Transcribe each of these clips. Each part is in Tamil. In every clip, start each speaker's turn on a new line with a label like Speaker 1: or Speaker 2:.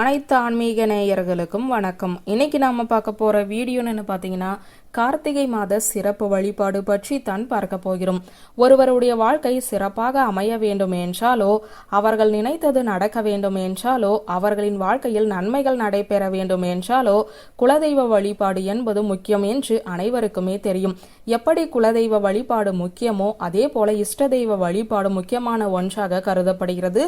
Speaker 1: அனைத்து ஆன்மீக நேயர்களுக்கும் வணக்கம். இன்னைக்கு நாம பார்க்க போற வீடியோன்னு பார்த்தீங்கன்னா கார்த்திகை மாத சிறப்பு வழிபாடு பற்றி தான் பார்க்க போகிறோம். ஒருவருடைய வாழ்க்கை சிறப்பாக அமைய வேண்டும் என்றாலோ அவர்கள் நினைத்தது நடக்க வேண்டும் என்றாலோ அவர்களின் வாழ்க்கையில் நன்மைகள் நடைபெற வேண்டும் என்றாலோ குலதெய்வ வழிபாடு என்பது முக்கியம் என்று அனைவருக்குமே தெரியும். எப்படி குலதெய்வ வழிபாடு முக்கியமோ அதே போல இஷ்ட தெய்வ வழிபாடு முக்கியமான ஒன்றாக கருதப்படுகிறது.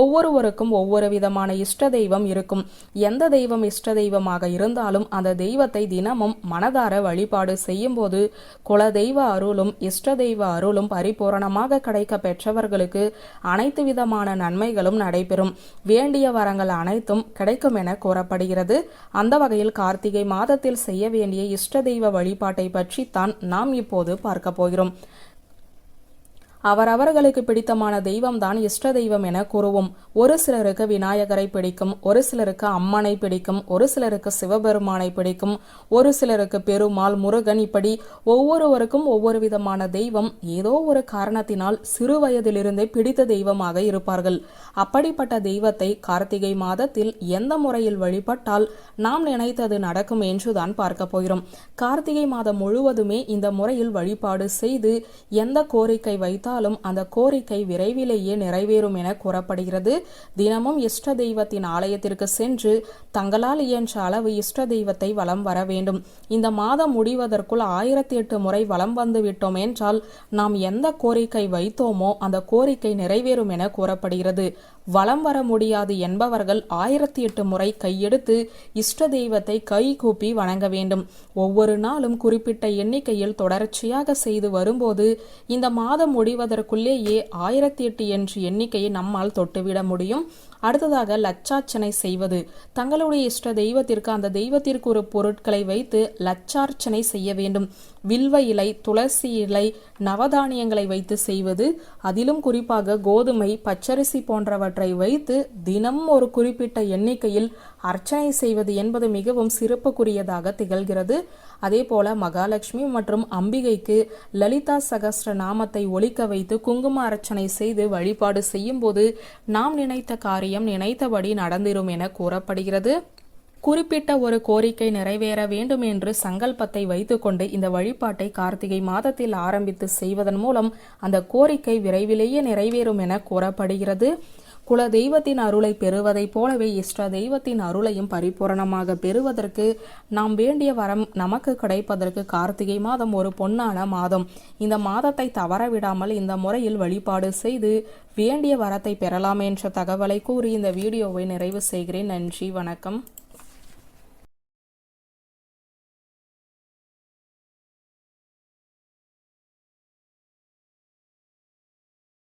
Speaker 1: ஒவ்வொருவருக்கும் ஒவ்வொரு விதமான இஷ்ட தெய்வம் இருக்கும். எந்த தெய்வம் இஷ்ட தெய்வமாக இருந்தாலும் அந்த தெய்வத்தை தினமும் மனதார வழி வழிபாடு செய்யும்போது குலதெய்வ குல தெய்வ அருளும் இஷ்ட தெய்வ அருளும் பரிபூரணமாக கிடைக்க பெற்றவர்களுக்கு அனைத்து விதமான நன்மைகளும் நடைபெறும். வேண்டிய வரங்கள் அனைத்தும் கிடைக்கும் என கூறப்படுகிறது. அந்த வகையில் கார்த்திகை மாதத்தில் செய்ய வேண்டிய இஷ்ட தெய்வ வழிபாட்டை பற்றித்தான் நாம் இப்போது பார்க்க போகிறோம். அவரவர்களுக்கு பிடித்தமான தெய்வம் தான் இஷ்ட தெய்வம் என கூறுவோம். ஒரு சிலருக்கு விநாயகரை பிடிக்கும் ஒரு சிலருக்கு அம்மனை பிடிக்கும் ஒரு சிலருக்கு சிவபெருமானை பிடிக்கும் ஒரு சிலருக்கு பெருமாள் முருகன் இப்படி ஒவ்வொருவருக்கும் ஒவ்வொரு விதமான தெய்வம் ஏதோ ஒரு காரணத்தினால் சிறு வயதிலிருந்தே பிடித்த தெய்வமாக இருப்பார்கள். அப்படிப்பட்ட தெய்வத்தை கார்த்திகை மாதத்தில் எந்த முறையில் வழிபட்டால் நாம் நினைத்தது நடக்கும் என்றுதான் பார்க்க போகிறோம். கார்த்திகை மாதம் முழுவதுமே இந்த முறையில் வழிபாடு செய்து எந்த கோரிக்கை வைத்தால் இருந்தாலும் அந்த கோரிக்கை விரைவிலேயே நிறைவேறும் என கூறப்படுகிறது. தினமும் இஷ்ட தெய்வத்தின் ஆலயத்திற்கு சென்று தங்களால் இயன்ற அளவு இஷ்ட தெய்வத்தை வலம் வர வேண்டும். இந்த மாதம் முடிவதற்குள் ஆயிரத்தி எட்டு முறை வலம் வந்து விட்டோம் என்றால் நாம் எந்த கோரிக்கை வைத்தோமோ அந்த கோரிக்கை நிறைவேறும் என கூறப்படுகிறது. வலம் வர முடியாது என்பவர்கள் ஆயிரத்தி எட்டு முறை கையெடுத்து இஷ்ட தெய்வத்தை கை கூப்பி வணங்க வேண்டும். ஒவ்வொரு நாளும் குறிப்பிட்ட எண்ணிக்கையில் தொடர்ச்சியாக செய்து வரும்போது இந்த மாதம் செய்வதற்குள்ளேயே ஆயிரத்தி எட்டு என்ற எண்ணிக்கையை நம்மால் தொட்டுவிட முடியும். அடுத்ததாக லட்சார்ச்சனை செய்வது. தங்களுடைய இஷ்ட தெய்வத்திற்கு அந்த தெய்வத்திற்கு ஒரு பொருட்களை வைத்து லட்சார்ச்சனை செய்ய வேண்டும். வில்வ இலை துளசி இலை நவதானியங்களை வைத்து செய்வது. அதிலும் குறிப்பாக கோதுமை பச்சரிசி போன்றவற்றை வைத்து தினம் ஒரு குறிப்பிட்ட எண்ணிக்கையில் அர்ச்சனை செய்வது என்பது மிகவும் சிறப்புக்குரியதாக திகழ்கிறது. அதே போல மகாலட்சுமி மற்றும் அம்பிகைக்கு லலிதா சகஸ்ர நாமத்தை ஒழிக்க வைத்து குங்கும அர்ச்சனை செய்து வழிபாடு செய்யும் போது நாம் நினைத்த காரியம் நினைத்தபடி நடந்திரும் என கூறப்படுகிறது. குறிப்பிட்ட ஒரு கோரிக்கை நிறைவேற வேண்டும் என்று சங்கல்பத்தை வைத்துக்கொண்டு இந்த வழிபாட்டை கார்த்திகை மாதத்தில் ஆரம்பித்து செய்வதன் மூலம் அந்த கோரிக்கை விரைவிலேயே நிறைவேறும் என கூறப்படுகிறது. குல தெய்வத்தின் அருளை பெறுவதைப் போலவே இஷ்ட தெய்வத்தின் அருளையும் பரிபூரணமாக பெறுவதற்கு நாம் வேண்டிய வரம் நமக்கு கிடைப்பதற்கு கார்த்திகை மாதம் ஒரு பொன்னான மாதம். இந்த மாதத்தை தவறவிடாமல் இந்த முறையில் வழிபாடு செய்து வேண்டிய வரத்தை பெறலாம் என்ற தகவலை கூறி இந்த வீடியோவை நிறைவு செய்கிறேன். நன்றி வணக்கம்.